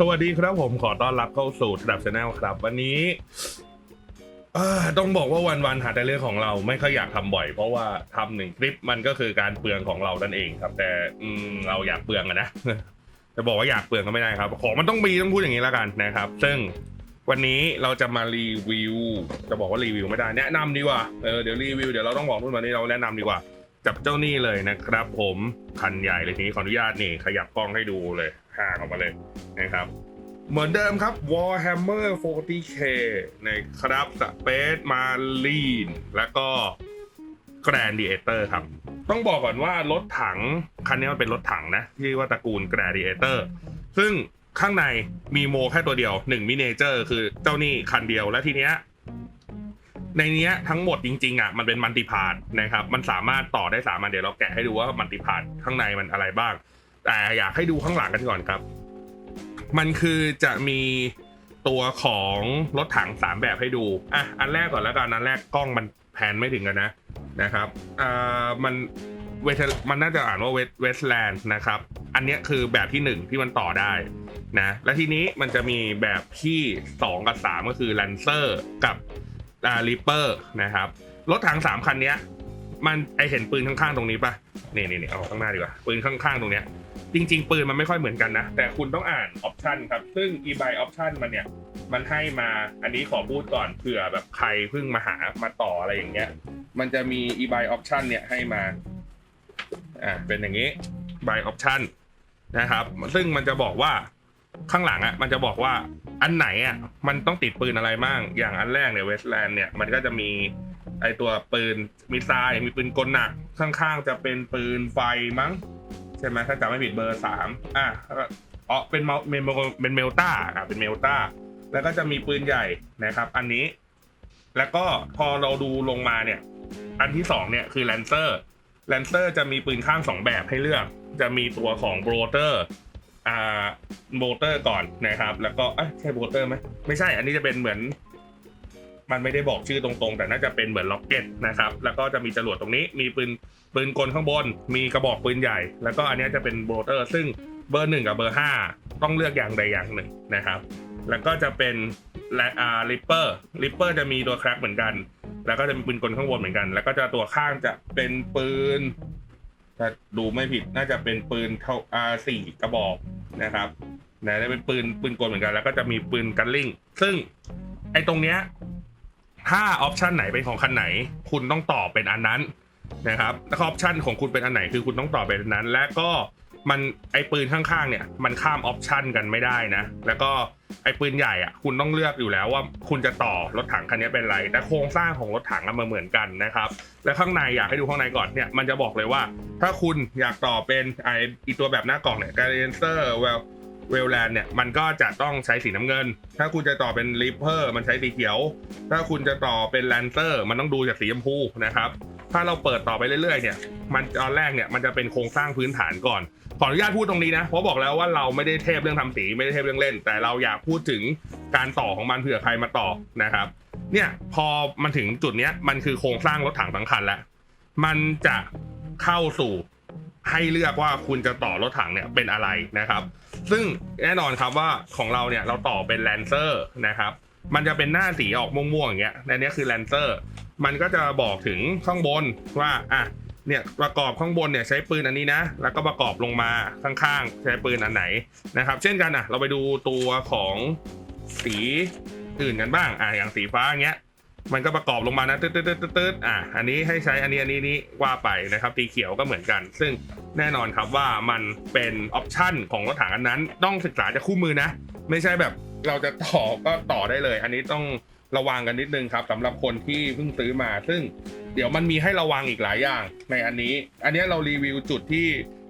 สวัสดีครับผมขอต้อนรับเข้าสู่ดับชาแนลครับ วันนี้ต้องบอกว่าวันๆหาแต่เรื่องของเราไม่ค่อยอยากทำบ่อย เพราะว่าทำหนึ่งคลิปมันก็คือการเปลืองของเรานั่นเองครับ แต่เราอยากเปลืองอะนะจะบอกว่าอยากเปลืองก็ไม่ได้ครับ ของมันต้องมีต้องพูดอย่างนี้แล้วกันนะครับ ซึ่งวันนี้เราจะมารีวิว จะบอกว่ารีวิวไม่ได้แนะนำดีกว่าเออเดี๋ยวรีวิวเดี๋ยวเราต้องบอกนู่นวันนี้เราแนะนำดีกว่า จับเจ้านี่เลยนะครับ ผมคันใหญ่เลยทีนี้ขออนุญาตนี่ขยับกล้องให้ดูเลย ห่างออกมาเลยนะครับเหมือนเดิมครับ Warhammer 40k นะครับ Space Marine แล้วก็ Gladiator ครับ ต้องบอกก่อนว่ารถถัง คันนี้มันเป็นรถถังนะ ที่ว่าตระกูล Gladiator ซึ่งข้างในมีโมแค่ตัวเดียว1มิเนเจอร์คือเจ้านี่คันเดียวและทีเนี้ยในเนี้ยทั้งหมดจริงๆอะมันเป็นมัลติพาร์ทนะครับ มันสามารถต่อได้สามอันเดี๋ยวเราแกะให้ดูว่ามัลติพาร์ทข้างในมันอะไรบ้าง แต่อยากให้ดูข้างหลังกันก่อนครับ มันคือจะมีตัวของรถถังสามแบบให้ดูอะอันแรกก่อนแล้วกันอันแรกกล้องมันแพนไม่ถึงกันนะนะครับอ่ามันเวทมันน่าจะอ่านว่าเวสเวสแลนด์นะครับ อันนี้คือแบบที่หนึ่งที่มันต่อได้นะ และทีนี้มันจะมีแบบที่สองกับสามก็คือ Lancer กับอ่า Reaper นะครับ รถถังสามคันนี้ มันไอเห็นปืนข้างๆตรงนี้ปะนี่นี่นี่เอาข้างหน้าดีกว่าปืนข้างๆตรงเนี้ยจริง ๆ ปืนมันไม่ค่อยเหมือนกันนะ แต่คุณต้องอ่านออปชันครับ ซึ่ง e-buy option มันเนี่ย มันให้มาอันนี้ขอพูดก่อนเผื่อแบบใครเพิ่งมาหามาต่ออะไรอย่างเงี้ย มันจะมี e-buy option เนี่ยให้มาอ่าเป็นอย่างนี้ buy option นะครับ ซึ่งมันจะบอกว่าข้างหลังอะมันจะบอกว่าอันไหนอะมันต้องติดปืนอะไรบ้างอย่างอันแรกเนี่ยเวสแลนด์เนี่ยมันก็จะมี ไอตัวปืนมิสไซล์มีปืนกลหนักข้างๆ จะเป็นปืนไฟมั้ง ใช่ไหมถ้าจำไม่ผิดเบอร์สามอะอ๋อเป็นเมลเป็นเมลเป็นเมลต้าอะเป็นเมลต้าแล้วก็จะมีปืนใหญ่นะครับ อันนี้ แล้วก็พอเราดูลงมาเนี่ย อันที่สองเนี่ยคือแลนเซอร์แลนเซอร์จะมีปืนข้างสองแบบให้เลือก จะมีตัวของโบรเตอร์อ่าโบรเตอร์ก่อนนะครับ แล้วก็เอ้ใช่โบรเตอร์ไหมไม่ใช่ อันนี้จะเป็นเหมือน มันไม่ได้บอกชื่อตรงๆ แต่น่าจะเป็นเหมือนล็อกเก็ตนะครับ แล้วก็จะมีจรวดตรงนี้ มีปืนปืนกลข้างบน มีกระบอกปืนใหญ่ แล้วก็อันนี้จะเป็นโบรเตอร์ ซึ่งเบอร์หนึ่งกับเบอร์ห้าต้องเลือกอย่างใดอย่างหนึ่งนะครับ แล้วก็จะเป็นและอ่าริปเปอร์ริปเปอร์จะมีตัวแครกเหมือนกัน แล้วก็จะมีปืนกลข้างบนเหมือนกัน แล้วก็จะตัวข้างจะเป็นปืนถ้าดูไม่ผิดน่าจะเป็นปืนเท่าอ่าสี่กระบอกนะครับนะได้เป็นปืนปืนกลเหมือนกัน แล้วก็จะมีปืนกันลิงซึ่งไอ้ตรงเนี้ย ถ้าออปชันไหนเป็นของคันไหน คุณต้องต่อเป็นอันนั้นนะครับแล้วออปชันของคุณเป็นอันไหนคือคุณต้องต่อเป็นอันนั้น และก็มันไอปืนข้างๆเนี่ยมันข้ามออปชันกันไม่ได้นะ แล้วก็ไอปืนใหญ่อะคุณต้องเลือกอยู่แล้วว่าคุณจะต่อรถถังคันนี้เป็นไร แต่โครงสร้างของรถถังมันเหมือนกันนะครับ และข้างในอยากให้ดูข้างในก่อนเนี่ยมันจะบอกเลยว่า ถ้าคุณอยากต่อเป็นไออีตัวแบบหน้ากล่องเนี่ยการเ n นเซอร์เวล เวลแลนด์เนี่ยมันก็จะต้องใช้สีน้ำเงิน ถ้าคุณจะต่อเป็นริปเปอร์มันใช้สีเขียว ถ้าคุณจะต่อเป็นแลนเซอร์มันต้องดูจากสีชมพูนะครับ ถ้าเราเปิดต่อไปเรื่อยๆเนี่ยมันตอนแรกเนี่ยมันจะเป็นโครงสร้างพื้นฐานก่อน ขออนุญาตพูดตรงนี้นะ เพราะบอกแล้วว่าเราไม่ได้เทพเรื่องทำสีไม่ได้เทพเรื่องเล่น แต่เราอยากพูดถึงการต่อของมันเผื่อใครมาต่อนะครับเนี่ยพอมันถึงจุดเนี้ยมันคือโครงสร้างรถถังทั้งคันแล้วมันจะเข้าสู่ ให้เลือกว่าคุณจะต่อรถถังเนี่ยเป็นอะไรนะครับ ซึ่งแน่นอนครับว่าของเราเนี่ยเราต่อเป็นแลนเซอร์นะครับ มันจะเป็นหน้าสีออกม่วงๆอย่างเงี้ยในนี้คือแลนเซอร์ มันก็จะบอกถึงข้างบนว่าอะเนี่ยประกอบข้างบนเนี่ยใช้ปืนอันนี้นะ แล้วก็ประกอบลงมาข้างๆ ใช้ปืนอันไหนนะครับ เช่นกันอะเราไปดูตัวของสีอื่นกันบ้างอะอย่างสีฟ้าอย่างเงี้ย มันก็ประกอบลงมานะตืดตืดตืดตืดตืดอะอันนี้ให้ใช้อันนี้อันนี้นี้ว่าไปนะครับสีเขียวก็เหมือนกัน ซึ่งแน่นอนครับว่ามันเป็นออปชันของรถถังอันนั้น ต้องศึกษาจากคู่มือนะ ไม่ใช่แบบเราจะต่อก็ต่อได้เลย อันนี้ต้องระวังกันนิดนึงครับสำหรับคนที่เพิ่งซื้อมา ซึ่งเดี๋ยวมันมีให้ระวังอีกหลายอย่างในอันนี้ อันนี้เรารีวิวจุดที่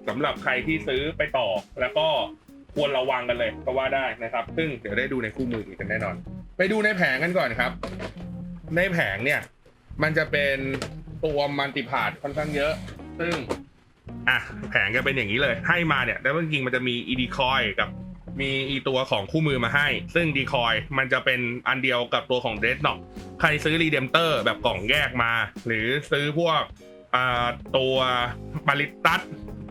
สำหรับใครที่ซื้อไปต่อ แล้วก็ควรระวังกันเลยก็ว่าได้นะครับ ซึ่งเดี๋ยวได้ดูในคู่มืออีกกันแน่นอน ไปดูในแผงกันก่อนครับ ในแผงเนี่ย มันจะเป็นตัวมัลติพาร์ทค่อนข้างเยอะ ซึ่ง อะ แผงก็เป็นอย่างนี้เลย ให้มาเนี่ยแล้วจริงๆมันจะมีอีดีคอยกับมีอีตัวของคู่มือมาให้ ซึ่งดีคอยมันจะเป็นอันเดียวกับตัวของเดดน็อกใครซื้อรีเดมเตอร์แบบกล่องแยกมา หรือซื้อพวกอ่าตัวบาลิตัส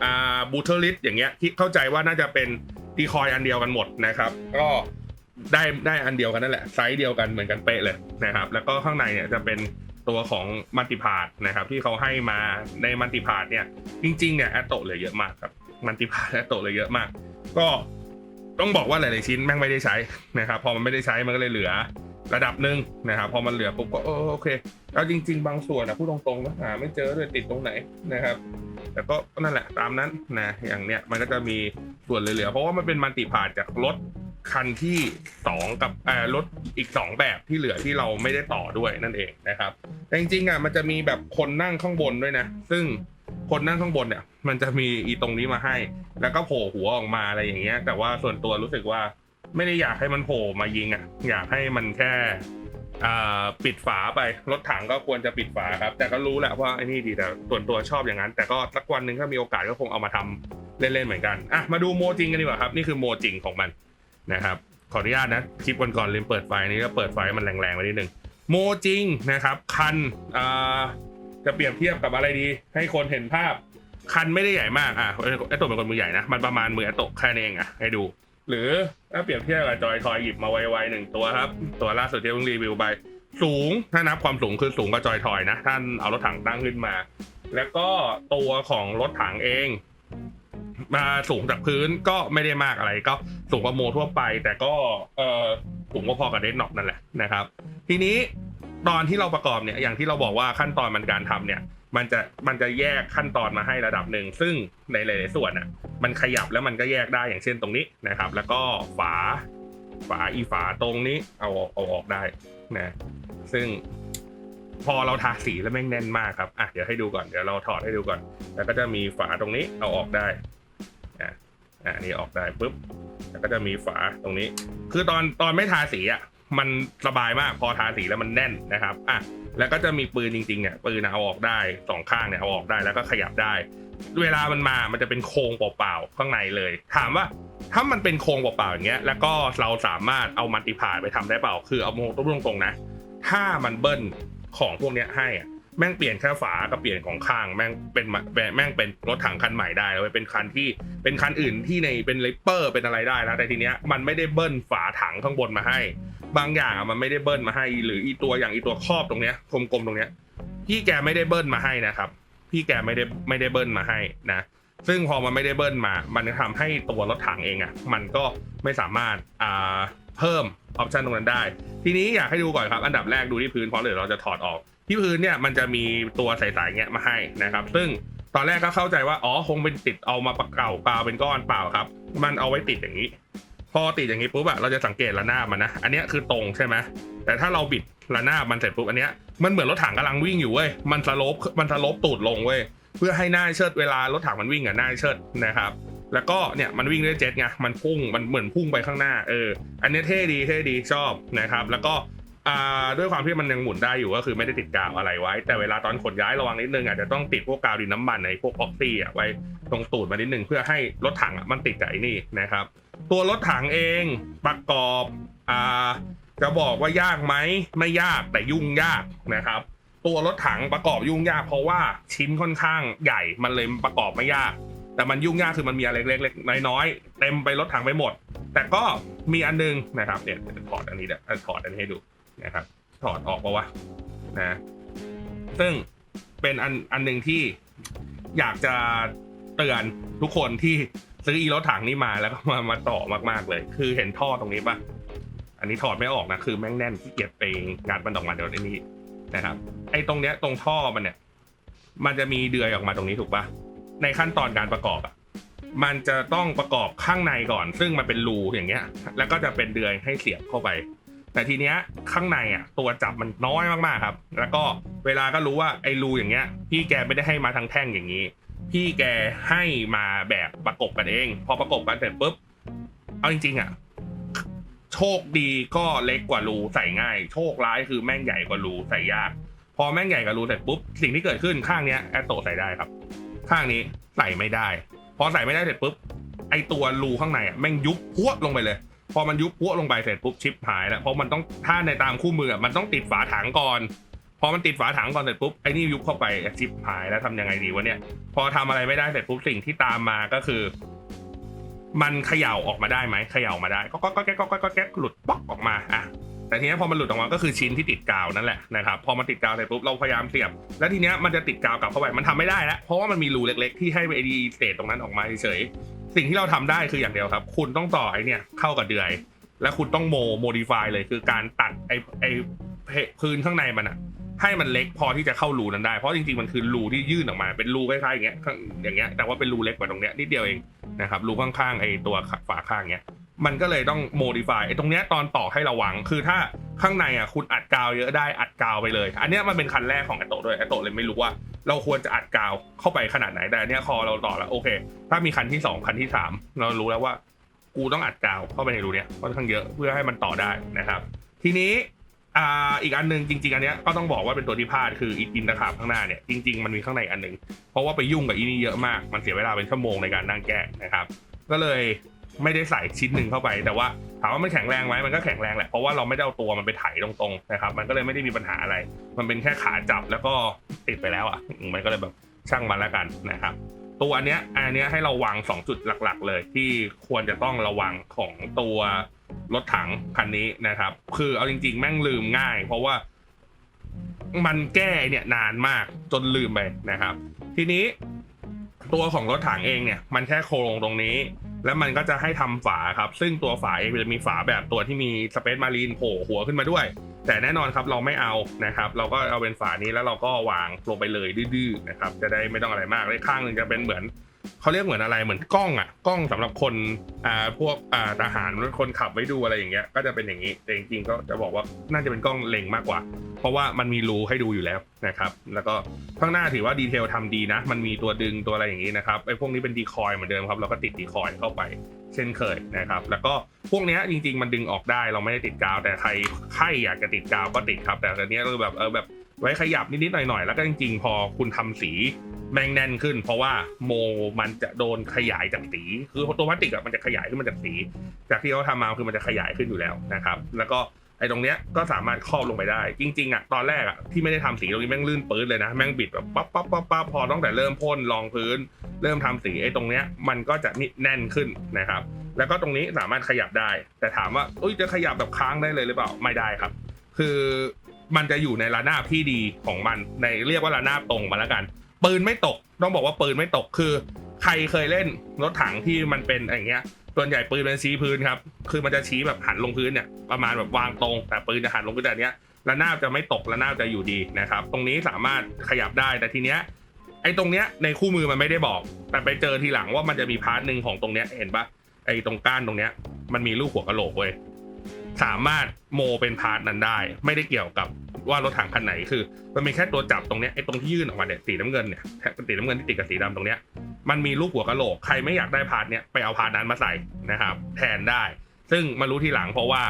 อ่าบูเทอริสอย่างเงี้ยที่เข้าใจว่าน่าจะเป็นดีคอยอันเดียวกันหมดนะครับ ก็ ได้ได้อันเดียวกันนั่นแหละไซส์เดียวกันเหมือนกันเป๊ะเลยนะครับ แล้วก็ข้างในเนี่ยจะเป็นตัวของมัลติพาร์นะครับที่เขาให้มาในมัลติพาร์เนี่ยจริงๆเนี่ยแอตโตเหลือเยอะมากครับมัลติพาร์แอตโตเหลือเยอะมาก ก็ต้องบอกว่าหลายๆชิ้นแม่งไม่ได้ใช้นะครับ พอมันไม่ได้ใช้มันก็เลยเหลือระดับหนึ่งนะครับ พอมันเหลือปุ๊บก็เออโอเคแล้วจริง ๆ บางส่วนนะพูดตรงๆนะหาไม่เจอเลยติดตรงไหนนะครับ แต่ก็นั่นแหละตามนั้นนะอย่างเนี้ยมันก็จะมีส่วนเหลือๆเพราะว่ามันเป็นมัลติพาร์จากรถ คันที่สองกับเอ่อรถอีกสองแบบที่เหลือที่เราไม่ได้ต่อด้วยนั่นเองนะครับ แต่จริงๆอะมันจะมีแบบคนนั่งข้างบนด้วยนะ ซึ่งคนนั่งข้างบนเนี่ย มันจะมีอีตรงนี้มาให้ แล้วก็โผล่หัวออกมาอะไรอย่างเงี้ย แต่ว่าส่วนตัวรู้สึกว่าไม่ได้อยากให้มันโผล่มายิงอะ อยากให้มันแค่ปิดฝาไปรถถังก็ควรจะปิดฝาครับ แต่ก็รู้แหละว่าไอ้นี่ดีแต่ส่วนตัวชอบอย่างนั้น แต่ก็สักวันหนึ่งถ้ามีโอกาสก็คงเอามาทำเล่นๆเหมือนกันอะมาดูโมจริงกันดีกว่าครับ นี่คือโมจริงของมัน นะครับขออนุญาตนะคลิปวันก่อนลืมเปิดไฟนี้ก็เปิดไฟมันแรงๆไว้นิดนึงโมจริงนะครับคันจะเปรียบเทียบกับอะไรดี ให้คนเห็นภาพคันไม่ได้ใหญ่มากอะไอโตเป็นคนมือใหญ่นะมันประมาณมือไอโตแค่นั้เองอะให้ดู หรือถ้าเปรียบเทียบกับจอยทอยหยิบมาไวๆหนึ่งตัวครับ ตัวล่าสุดที่เพิ่งรีวิวไปสูงถ้านับความสูงคือสูงกว่าจอยทอยนะท่านเอารถถังตั้งขึ้นมา แล้วก็ตัวของรถถังเอง มาสูงจากพื้นก็ไม่ได้มากอะไรก็สูงกว่าโมทั่วไป แต่ก็เออสูงก็พอกับเดนน็อกนั่นแหละนะครับ ทีนี้ตอนที่เราประกอบเนี่ยอย่างที่เราบอกว่าขั้นตอนมันการทำเนี่ย มันจะมันจะแยกขั้นตอนมาให้ระดับหนึ่ง ซึ่งในหลายๆส่วนอะมันขยับแล้วมันก็แยกได้อย่างเช่นตรงนี้นะครับ แล้วก็ฝาฝาอีฝาตรงนี้เอาออกเอาออกได้นะซึ่งพอเราทาสีแล้วแม่งแน่นมากครับอะเดี๋ยวให้ดูก่อนเดี๋ยวเราถอดให้ดูก่อน แล้วก็จะมีฝาตรงนี้เอาออกได้ อะนี่ออกได้ปุ๊บแล้วก็จะมีฝาตรงนี้ คือตอนตอนไม่ทาสีอะมันสบายมากพอทาสีแล้วมันแน่นนะครับอะแล้วก็จะมีปืนจริงๆเนี่ยปืนเอาออกได้สองข้างเนี่ยเอาออกได้แล้วก็ขยับได้ เวลามันมามันจะเป็นโครงเปล่าๆข้างในเลย ถามว่าถ้ามันเป็นโครงเปล่าๆอย่างเงี้ย แล้วก็เราสามารถเอามัลติพายไปทำได้เปล่า คือเอาโมงตรงๆนะ ถ้ามันเบิ้ลของพวกเนี้ยให้อะ แม่งเปลี่ยนแค่ฝากับเปลี่ยนของข้างแม่งเป็นแม่งเป็นรถถังคันใหม่ได้แล้วเป็นคันที่เป็นคันอื่นที่ในเป็นเลเปอร์เป็นอะไรได้แล้วแต่ทีเนี้ยมันไม่ได้เบิ้ลฝาถังข้างบนมาให้ บางอย่างมันไม่ได้เบิ้ลมาให้ หรืออีตัวอย่างอีตัวครอบตรงเนี้ยกลมๆตรงเนี้ยพี่แกไม่ได้เบิ้ลมาให้นะครับ พี่แกไม่ได้ไม่ได้เบิ้ลมาให้นะซึ่งพอมันไม่ได้เบิ้ลมา มันจะทำให้ตัวรถถังเองอะ่ะ มันก็ไม่สามารถอ่าเพิ่มออปชันตรงนั้นได้ ทีนี้อยากให้ดูก่อนครับ อันดับแรกดูที่พื้นเพราะเดี๋ยวเราจะถอดออก ที่พื้นเนี่ยมันจะมีตัวใสๆเงี้ยมาให้นะครับ ซึ่งตอนแรกก็เข้าใจว่าอ๋อคงเป็นติดเอามาประเก่าเปล่าเป็นก้อนเปล่าครับ มันเอาไว้ติดอย่างนี้ พอติดอย่างนี้ปุ๊บอะเราจะสังเกตระนาบมันนะอันนี้คือตรงใช่ไหมแต่ถ้าเราบิดระนาบมันเสร็จปุ๊บอันเนี้ยมันเหมือนรถถังกำลังวิ่งอยู่เว้ยมันสโลปมันสโลปตูดลงเว้ยเพื่อให้หน้าเชิดเวลารถถังมันวิ่งอะหน้าเชิดนะครับ แล้วก็เนี่ยมันวิ่งด้วยเจ็ตไงมันพุ่งมันเหมือนพุ่งไปข้างหน้าเอออันนี้เท่ดีเท่ดีชอบนะครับ แล้วก็ อ่าด้วยความที่มันยังหมุนได้อยู่ก็คือไม่ได้ติดกาวอะไรไว้ แต่เวลาตอนขนย้ายระวังนิดนึงอาจจะต้องติดพวกกาวดินน้ำมันในพวกออกซี่อะไว้ตรงตูดมานิดนึงเพื่อให้รถถังอะมันติดกับไอ้นี่นะครับ ตัวรถถังเองประกอบอ่าจะบอกว่ายากไหมไม่ยากแต่ยุ่งยากนะครับ ตัวรถถังประกอบยุ่งยาก เพราะว่าชิ้นค่อนข้างใหญ่มันเลยประกอบไม่ยาก แต่มันยุ่งยากคือมันมีอะไรเล็กๆน้อยๆเต็มไปรถถังไปหมด แต่ก็มีอันนึงนะครับเนี่ยเดี๋ยวถอดอันนี้เดี๋ยวถอดอันนี้ให้ดู นะครับ ถอดออกปะวะนะ ซึ่งเป็นอันอันหนึ่งที่อยากจะเตือนทุกคนที่ซื้ออีรถถังนี้มาแล้วก็มามาต่อมากๆเลย คือเห็นท่อตรงนี้ปะอันนี้ถอดไม่ออกนะคือแม่งแน่นที่เกียจไปงานมันออกมาเดี๋ยวนี้นะครับ ไอ้ตรงเนี้ยตรงท่อมันเนี่ย มันจะมีเดือยออกมาตรงนี้ถูกปะในขั้นตอนการประกอบอะมันจะต้องประกอบข้างในก่อน ซึ่งมันเป็นรูอย่างเงี้ย แล้วก็จะเป็นเดือยให้เสียบเข้าไป แต่ทีเนี้ยข้างในอะตัวจับมันน้อยมากๆครับ แล้วก็เวลาก็รู้ว่าไอ้รูอย่างเงี้ย พี่แกไม่ได้ให้มาทั้งแท่งอย่างนี้ พี่แกให้มาแบบประกบกันเอง พอประกบกันเสร็จปุ๊บเอาจริงๆอะโชคดีก็เล็กกว่ารูใส่ง่าย โชคร้ายคือแม่งใหญ่กว่ารูใส่ยาก พอแม่งใหญ่กว่ารูเสร็จปุ๊บสิ่งที่เกิดขึ้นข้างเนี้ยแอตโตใส่ได้ครับ ข้างนี้ใส่ไม่ได้ พอใส่ไม่ได้เสร็จปุ๊บไอตัวรูข้างในอะแม่งยุบพวดลงไปเลย พอมันยุบพวดลงไปเสร็จปุ๊บชิปหายแล้วเพราะมันต้องถ้าในตามคู่มือมันต้องติดฝาถังก่อนพอมันติดฝาถังก่อนเสร็จปุ๊บไอ้นี่ยุบเข้าไปชิปหายแล้วทำยังไงดีวะเนี่ยพอทำอะไรไม่ได้เสร็จปุ๊บสิ่งที่ตามมาก็คือ มันเขย่าออกมาได้ไหมเขย่ามาได้ก็ก็ก็แก๊กก็ก็ก็แก๊กหลุดป๊อกออกมาอะ แต่ทีนี้พอมันหลุดออกมาก็คือชิ้นที่ติดกาวนั่นแหละนะครับพอมันติดกาวเสร็จปุ๊บเราพยายามเสียบ แล้วทีนี้มันจะติดกาวกลับเข้าไปมันทำไม่ได้แล้วเพราะว่ามันมีรูเล็กๆ ที่ให้ไอดีเศษตรงนั้นออกมาเฉยๆสิ่งที่เราทำได้คืออย่างเดียวครับ คุณต้องต่อไอเนี่ยเข้ากับเดือย แล้วคุณต้องโมโมดิฟายเลยคือการตัดไอไอพื้นข้างในมันอะให้มันเล็กพอที่จะเข้ารูนั้นได้ เพราะจริงๆ มันคือรูที่ยื่นออกมา เป็นรูคล้ายๆอย่างเงี้ยอย่างเงี้ยแต่ว่าเป็นรูเล็กกว่าตรงเนี้ยนิดเดียวเองนะครับรูข้างๆไอตัวฝาข้างเนี้ย มันก็เลยต้องโมดิฟายไอ้ตรงเนี้ยตอนต่อให้ระวังคือถ้าข้างในอะคุณอัดกาวเยอะได้อัดกาวไปเลย อันเนี้ยมันเป็นคันแรกของไอโตด้วยไอโตเลยไม่รู้ว่า เราควรจะอัดกาวเข้าไปขนาดไหนแต่อันเนี้ยคอเราต่อแล้วโอเค ถ้ามีคันที่สองคันที่สามเรารู้แล้วว่า กูต้องอัดกาวเข้าไปในรูเนี้ยค่อนข้างเยอะเพื่อให้มันต่อได้นะครับ ทีนี้อ่าอีกอันหนึ่งจริง ๆ อันเนี้ยก็ต้องบอกว่าเป็นตัวที่พลาดคืออีอินตะขาบข้างหน้าเนี่ยจริง ๆ มันมีข้างในอันหนึ่งเพราะว่าไปยุ่งกับอีนี่เยอะมากมันเสียเวลาเป็นชั่วโมงในการนั่งแก้นะครับ ก็เลย ไม่ได้ใส่ชิ้นหนึ่งเข้าไป แต่ว่าถามว่ามันแข็งแรงไหมมันก็แข็งแรงแหละเพราะว่าเราไม่ได้เอาตัวมันไปไถตรงๆนะครับมันก็เลยไม่ได้มีปัญหาอะไร มันเป็นแค่ขาจับแล้วก็ติดไปแล้วอะมันก็เลยแบบช่างมันแล้วกันนะครับตัวอันเนี้ยอันเนี้ยให้เราวาง 2 จุดหลัก ๆ เลยที่ควรจะต้องระวังของตัวรถถังคันนี้นะครับ คือเอาจริง ๆ แม่งลืมง่าย เพราะว่ามันแก้เนี่ยนานมากจนลืมไปนะครับ ทีนี้ตัวของรถถังเองเนี่ย มันแค่โครงตรงนี้ แล้วมันก็จะให้ทำฝาครับ ซึ่งตัวฝาเองจะมีฝาแบบตัวที่มีสเปซมารีนโผล่หัวขึ้นมาด้วย แต่แน่นอนครับเราไม่เอานะครับ เราก็เอาเป็นฝานี้แล้วเราก็วางลงไปเลยดื้อๆนะครับ จะได้ไม่ต้องอะไรมากเลยข้างหนึ่งจะเป็นเหมือน เขาเรียกเหมือนอะไรเหมือนกล้องอะกล้องสำหรับคนอ่าพวกอ่าทหารคนขับไว้ดูอะไรอย่างเงี้ยก็จะเป็นอย่างนี้แต่จริงๆก็จะบอกว่าน่าจะเป็นกล้องเล็งมากกว่า เพราะว่ามันมีรูให้ดูอยู่แล้วนะครับ แล้วก็ข้างหน้าถือว่าดีเทลทำดีนะ มันมีตัวดึงตัวอะไรอย่างนี้นะครับไอ้พวกนี้เป็นดีคอยเหมือนเดิมครับเราก็ติดดีคอยเข้าไปเช่นเคยนะครับ แล้วก็พวกเนี้ยจริง ๆ มันดึงออกได้เราไม่ได้ติดกาว แต่ใครใครอยากจะติดกาวก็ติดครับ แต่อันเนี้ยคือแบบเออแบบไว้ขยับนิดๆหน่อยๆ แล้วก็จริงๆ พอคุณทำสี แม่งแน่นขึ้น เพราะว่าโมมันจะโดนขยายจากสีคือตัวพลาสติกอะมันจะขยายขึ้นมาจากสี จากที่เขาทำมาคือมันจะขยายขึ้นอยู่แล้วนะครับ แล้วก็ไอ้ตรงเนี้ยก็สามารถครอบลงไปได้ จริงๆอะตอนแรกอะที่ไม่ได้ทำสีตรงนี้แม่งลื่นปื้ดเลยนะ แม่งบิดแบบปั๊บปั๊บปั๊บปั๊บพอตั้งแต่เริ่มพ่นรองพื้น เริ่มทำสีไอ้ตรงเนี้ยมันก็จะนิดแน่นขึ้นนะครับ แล้วก็ตรงนี้สามารถขยับได้ แต่ถามว่าอุ้ยจะขยับแบบค้างได้เลยหรือเปล่าไม่ได้ครับ คือมันจะอยู่ในระนาบที่ดีของมันในเรียกว่าระนาบตรงมาแล้วกัน ปืนไม่ตก ต้องบอกว่าปืนไม่ตกคือ ใครเคยเล่นรถถังที่มันเป็นอย่างเงี้ยส่วนใหญ่ปืนเป็นชี้พื้นครับ คือมันจะชี้แบบหันลงพื้นเนี่ยประมาณแบบวางตรง แต่ปืนจะหันลงพื้นแต่อันเนี้ยระนาบจะไม่ตกระนาบจะอยู่ดีนะครับ ตรงนี้สามารถขยับได้แต่ทีเนี้ยไอ้ตรงเนี้ยในคู่มือมันไม่ได้บอก แต่ไปเจอทีหลังว่ามันจะมีพาร์ทหนึ่งของตรงเนี้ยเห็นปะไอ้ตรงก้านตรงเนี้ยมันมีลูกหัวกะโหลกเว้ยสามารถโมเป็นพาร์ทนั้นได้ ไม่ได้เกี่ยวกับ ว่ารถถังคันไหนคือ มันมีแค่ตัวจับตรงเนี้ยไอ้ตรงที่ยื่นออกมาเนี่ยสีน้ำเงินเนี่ยแถบสีน้ำเงินที่ติดกับสีดำตรงเนี้ยมันมีลูกหัวกะโหลกใครไม่อยากได้พาร์ทเนี้ยไปเอาพาร์ทนั้นมาใส่นะครับ แทนได้ ซึ่งมารู้ทีหลังเพราะว่า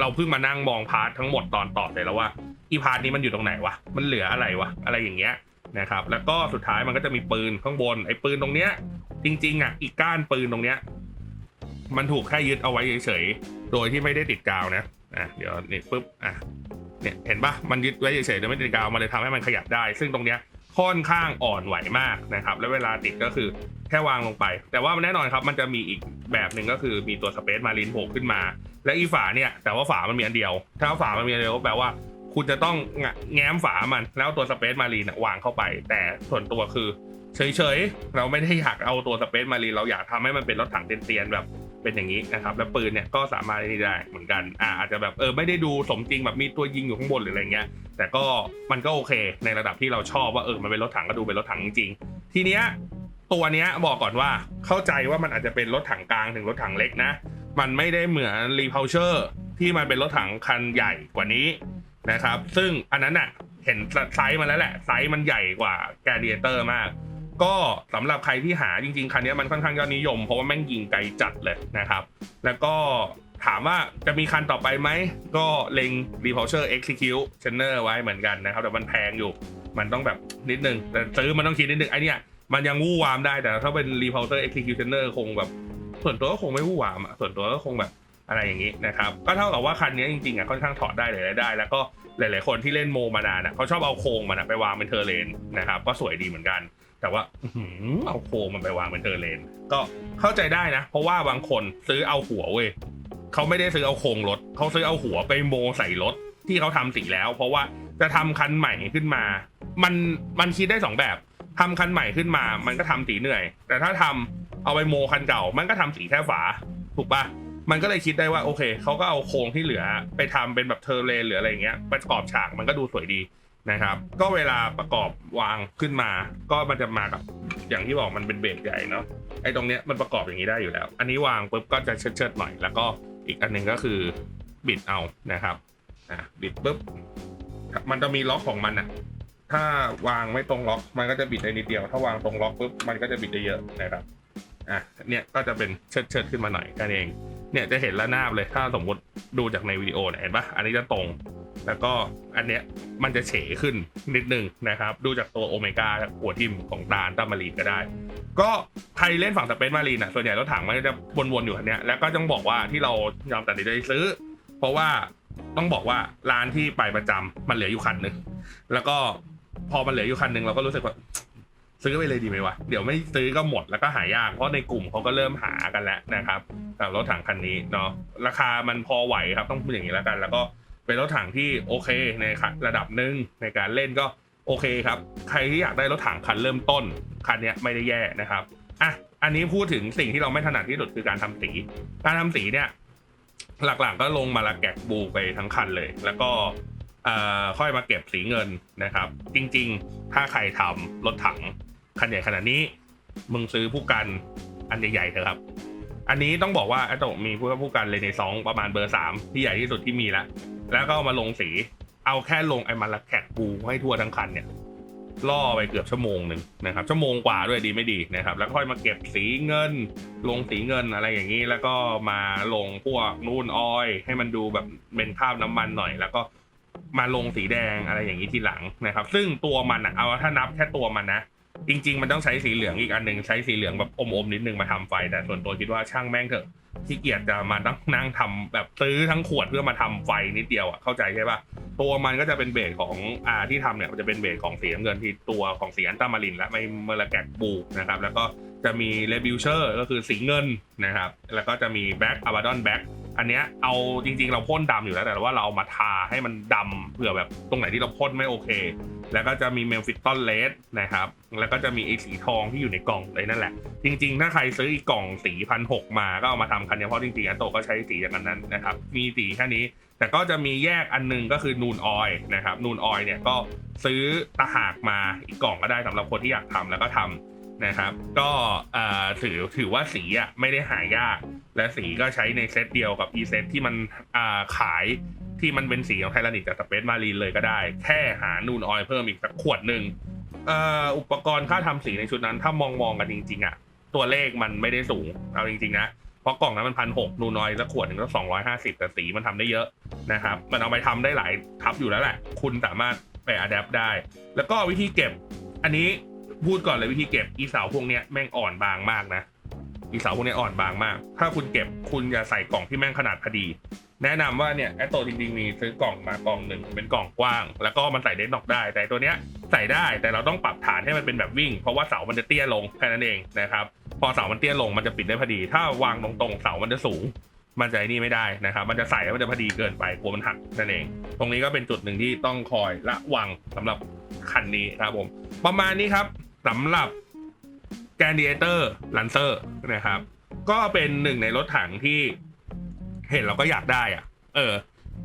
เราเพิ่งมานั่งมองพาร์ททั้งหมดตอนต่อเลยแล้วว่าอีพาร์ทนี้มันอยู่ตรงไหนวะมันเหลืออะไรวะอะไรอย่างเงี้ยนะครับแล้วก็สุดท้ายมันก็จะมีปืนข้างบนไอ้ปืนตรงเนี้ย จริงๆอะอีกก้านปืนตรงเนี้ยมันถูกแค่ยึดเอาไว้เฉยๆโดยที่ไม่ได้ติดกาวนะอะเดี๋ยวนี่ปุ๊บอะ เนี่ยเห็นปะมันยึดไว้เฉยๆโดยไม่ติดกาวมันเลยทำให้มันขยับได้ ซึ่งตรงเนี้ยค่อนข้างอ่อนไหวมากนะครับ แล้วเวลาติดก็คือแค่วางลงไป แต่ว่าแน่นอนครับมันจะมีอีกแบบหนึ่งก็คือมีตัวสเปซมารินโผล่ขึ้นมา และอีฝาเนี่ยแต่ว่าฝามันมีอันเดียว ถ้าฝามันมีอันเดียวก็แปลว่าคุณจะต้องแง้มฝามัน แล้วตัวสเปซมารีนวางเข้าไป แต่ส่วนตัวคือ เฉยๆ เราไม่ได้อยากเอาตัวสเปซมารีนเราอยากทำให้มันเป็นรถถังเตียนๆแบบ เป็นอย่างนี้นะครับ แล้วปืนเนี่ยก็สามารถได้เหมือนกันอ่าอาจจะแบบเออไม่ได้ดูสมจริงแบบมีตัวยิงอยู่ข้างบนหรืออะไรเงี้ย แต่ก็มันก็โอเค ในระดับที่เราชอบว่าเออมันเป็นรถถังก็ดูเป็นรถถังจริงทีเนี้ยตัวเนี้ยบอกก่อนว่าเข้าใจว่ามันอาจจะเป็นรถถังกลางถึงรถถังเล็กนะ มันไม่ได้เหมือนรีพาวเชอร์ที่มันเป็นรถถังคันใหญ่กว่านี้นะครับ ซึ่งอันนั้นน่ะเห็นไซส์มาแล้วแหละไซส์มันใหญ่กว่าแกเดียเตอร์มาก ก็สำหรับใครที่หาจริงๆคันนี้มันค่อนข้างยอดนิยม เพราะว่าแม่งยิงไกลจัดเลยนะครับ แล้วก็ถามว่าจะมีคันต่อไปไหม ก็เล็ง Repulsor Execute Channel ไว้เหมือนกันนะครับ แต่มันแพงอยู่ มันต้องแบบนิดนึง แต่ซื้อมันต้องคิดนิดนึงไอเนี้ยมันยังวู่วามได้ แต่ถ้าเป็น Repulsor Executioner คงแบบ ส่วนตัวก็คงไม่วู่วามอะส่วนตัวก็คงแบบอะไรอย่างนี้นะครับ ก็เท่ากับว่าคันนี้จริงๆอะค่อนข้างถอดได้เลยได้ แล้วก็หลายๆคนที่เล่นโมมานานอะเขาชอบเอาโครงมันอะไปวางเป็นเทอร์เลนนะครับ ก็สวยดีเหมือนกัน แต่ว่าเอาโครงมันไปวางเป็นเทอร์เลน ก็เข้าใจได้นะ เพราะว่าบางคนซื้อเอาหัวเว้ยเขาไม่ได้ซื้อเอาโครงรถเขาซื้อเอาหัวไปโมใส่รถที่เขาทำสีแล้ว เพราะว่าจะทำคันใหม่ขึ้นมา มันมันคิดได้สองแบบทำคันใหม่ขึ้นมา มันก็ทำสีเหนื่อย แต่ถ้าทำเอาไปโมคันเก่า มันก็ทำสีแค่ฝา ถูกปะมันก็เลยคิดได้ว่าโอเคเขาก็เอาโครงที่เหลือ ไปทำเป็นแบบเทอร์เลนหรืออะไรเงี้ยประกอบฉากมันก็ดูสวยดี นะครับ ก็เวลาประกอบวางขึ้นมา ก็มันจะมากับอย่างที่บอกมันเป็นเบรกใหญ่เนาะไอ้ตรงเนี้ยมันประกอบอย่างนี้ได้อยู่แล้ว อันนี้วางปุ๊บก็จะเชิดๆหน่อย แล้วก็อีกอันหนึ่งก็คือบิดเอานะครับอะบิดปุ๊บมันจะมีล็อกของมันอะถ้าวางไม่ตรงล็อก มันก็จะบิดได้นิดเดียว ถ้าวางตรงล็อกปุ๊บมันก็จะบิดได้เยอะนะครับอะเนี่ยก็จะเป็นเชิดเชิดๆขึ้นมาหน่อยแค่นั้นเอง เนี่ยจะเห็นระนาบเลยถ้าสมมติดูจากในวิดีโอเนี่ยเห็นปะอันนี้จะตรง แล้วก็อันเนี้ยมันจะเฉขึ้นนิดนึงนะครับ ดูจากตัวโอเมก้าหัวทิมของตาลตามารีนก็ได้ ก็ใครเล่นฝั่งสเปซมารีนอะส่วนใหญ่รถถังมันก็จะวนๆอยู่คันเนี้ยแล้วก็ต้องบอกว่าที่เรายอมตัดสินใจซื้อ เพราะว่าต้องบอกว่าร้านที่ไปประจำมันเหลืออยู่คันหนึ่งแล้วก็พอมันเหลืออยู่คันหนึ่งเราก็รู้สึกว่าซื้อไปเลยดีไหมวะ เดี๋ยวไม่ซื้อก็หมดแล้วก็หายาก เพราะในกลุ่มเขาก็เริ่มหากันแล้วนะครับรถถังคันนี้เนาะ ราคามันพอไหวครับต้องพูดอย่างนี้แล้วกัน แล้วก็ เป็นรถถังที่โอเคในระดับหนึ่งในการเล่นก็โอเคครับ ใครที่อยากได้รถถังคันเริ่มต้น คันนี้ไม่ได้แย่นะครับอะอันนี้พูดถึงสิ่งที่เราไม่ถนัดที่สุดคือการทำสี การทำสีเนี่ย หลักๆก็ลงมาละแกะบูไปทั้งคันเลย แล้วก็ค่อยมาเก็บสีเงินนะครับ จริงๆ ถ้าใครทำรถถังคันใหญ่ขนาดนี้ มึงซื้อผู้กันอันใหญ่ๆเถอะครับ อันนี้ต้องบอกว่าไอ้โตะมีผู้ผู้กันเลยในซองประมาณเบอร์สามที่ใหญ่ที่สุดที่มีแล้ว แล้วก็เอามาลงสี เอาแค่ลงไอ้มันละแกะบูให้ทั่วทั้งคันเนี่ยล่อไปเกือบชั่วโมงหนึ่งนะครับ ชั่วโมงกว่าด้วยดีไม่ดีนะครับ แล้วค่อยมาเก็บสีเงิน ลงสีเงินอะไรอย่างนี้ แล้วก็มาลงพวกนู่นออย ให้มันดูแบบเป็นคราบน้ำมันหน่อย แล้วก็มาลงสีแดงอะไรอย่างนี้ทีหลังนะครับ ซึ่งตัวมันอะเอาถ้านับแค่ตัวมันนะ จริง ๆ มันต้องใช้สีเหลืองอีกอันหนึ่งใช้สีเหลืองแบบอมๆนิดนึงมาทำไฟ แต่ส่วนตัวคิดว่าช่างแม่งเถอะที่เกียจจะมานั่งนั่งทำแบบซื้อทั้งขวดเพื่อมาทำไฟนิดเดียวอะเข้าใจใช่ปะตัวมันก็จะเป็นเบสของอ่าที่ทำเนี่ยมันจะเป็นเบสของสีน้ำเงินที่ตัวของสีอันตามาริน และไม่เมลแกกบูนะครับ แล้วก็จะมีเลบิวเชอร์ก็คือสีเงินนะครับ แล้วก็จะมีแบ็กอะบาดอนแบ็กอันเนี้ยเอาจริง ๆ เราพ่นดำอยู่แล้วแต่ว่าเราเอามาทาให้มันดำเผื่อแบบตรงไหนที่เราพ่นไม่โอเค แล้วก็จะมีเมลฟิตตอนเลสนะครับ แล้วก็จะมีไอสีทองที่อยู่ในกล่องเลยนั่นแหละ จริงๆ ถ้าใครซื้ออีกกล่องสีพันหกมาก็เอามาทำคันเนี้ยเพราะจริงๆอันโตก็ใช้สีอย่างนั้นนะครับ มีสีแค่นี้ แต่ก็จะมีแยกอันหนึงก็คือนูนออยนะครับ นูนออยเนี่ยก็ซื้อตะหากมาอีกกล่องก็ได้สำหรับคนที่อยากทำแล้วก็ทำ นะครับ ก็ถือถือว่าสีอะไม่ได้หายาก และสีก็ใช้ในเซตเดียวกับอีเซตที่มันาขายที่มันเป็นสีของไทแรนิกจากสเปซมารีนเลยก็ได้ แค่หานูนออยเพิ่มอีกสักขวดหนึ่งอ,อุปกรณ์ค่าทำสีในชุดนั้น ถ้ามองมองกันจริง ๆอะตัวเลขมันไม่ได้สูงเอาจริงๆนะเพราะกล่องนั้นมันพันหกนูนออยสักขวดหนึ่งก็สองร้อยห้าสิบแต่สีมันทำได้เยอะนะครับ มันเอาไปทำได้หลายทับอยู่แล้วแหละ คุณสามารถไปอัดแอปได้ แล้วก็วิธีเก็บ อันนี้ พูดก่อนเลยวิธีเก็บอีเสาพวกเนี้ยแม่งอ่อนบางมากนะอีเสาพวกนี้อ่อนบางมาก ถ้าคุณเก็บคุณอย่าใส่กล่องที่แม่งขนาดพอดี แนะนำว่าเนี่ยแอตโตจริงๆมีซื้อกล่องมากล่องหนึ่งเป็นกล่องกว้าง แล้วก็มันใส่เดนน็อกได้ แต่ตัวเนี้ยใส่ได้แต่เราต้องปรับฐานให้มันเป็นแบบวิ่ง เพราะว่าเสามันจะเตี้ยลงแค่นั้นเองนะครับ พอเสามันเตี้ยลงมันจะปิดได้พอดี ถ้าวางตรงๆเสามันจะสูง มันจะไอ้นี่ไม่ได้นะครับ มันจะใส่แล้วมันจะพอดีเกินไปกลัวมันหักนั่นเอง ตรงนี้ก็เป็นจุดหนึ่งที่ต้องคอยระวังสำหรับคันนี้ครับผม ประมาณนี้ครับ สำหรับแกนดิเอเตอร์ลันเซอร์นะครับ ก็เป็นหนึ่งในรถถังที่เห็นเราก็อยากได้อะเออ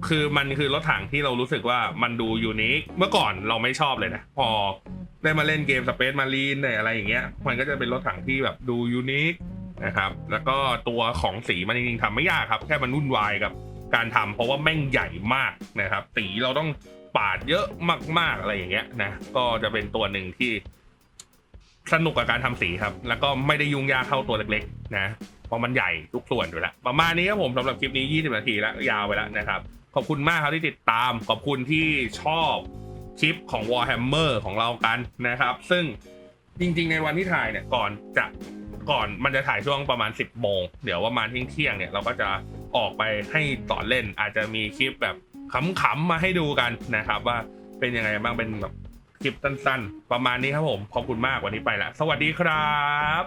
คือมันคือรถถังที่เรารู้สึกว่ามันดูยูนิค เมื่อก่อนเราไม่ชอบเลยนะ พอได้มาเล่นเกมสเปซมารีนอะไรอย่างเงี้ย มันก็จะเป็นรถถังที่แบบดูยูนิคนะครับ แล้วก็ตัวของสีมันจริงๆทำไม่ยากครับ แค่มันวุ่นวายกับการทำเพราะว่าแม่งใหญ่มากนะครับ สีเราต้องปาดเยอะมากๆอะไรอย่างเงี้ยนะ ก็จะเป็นตัวหนึ่งที่ สนุกกับการทำสีครับ แล้วก็ไม่ได้ยุ่งยากเท่าตัวเล็กๆ นะเพราะมันใหญ่ทุกส่วนอยู่แล้ว ประมาณนี้ครับผมสำหรับคลิปนี้ 20 นาทีแล้วยาวไปแล้วนะครับ ขอบคุณมากครับที่ติดตาม ขอบคุณที่ชอบคลิปของ Warhammer ของเรากันนะครับ ซึ่งจริงๆ ในวันที่ถ่ายเนี่ยก่อนจะก่อนมันจะถ่ายช่วงประมาณ 10โมงเดี๋ยวประมาณเที่ยงเนี่ยเราก็จะออกไปให้สอนเล่นอาจจะมีคลิปแบบขำๆมาให้ดูกันนะครับ ว่าเป็นยังไงบ้างเป็นแบบ คลิปสั้นๆ ประมาณนี้ครับผม ขอบคุณมากวันนี้ไปละ สวัสดีครับ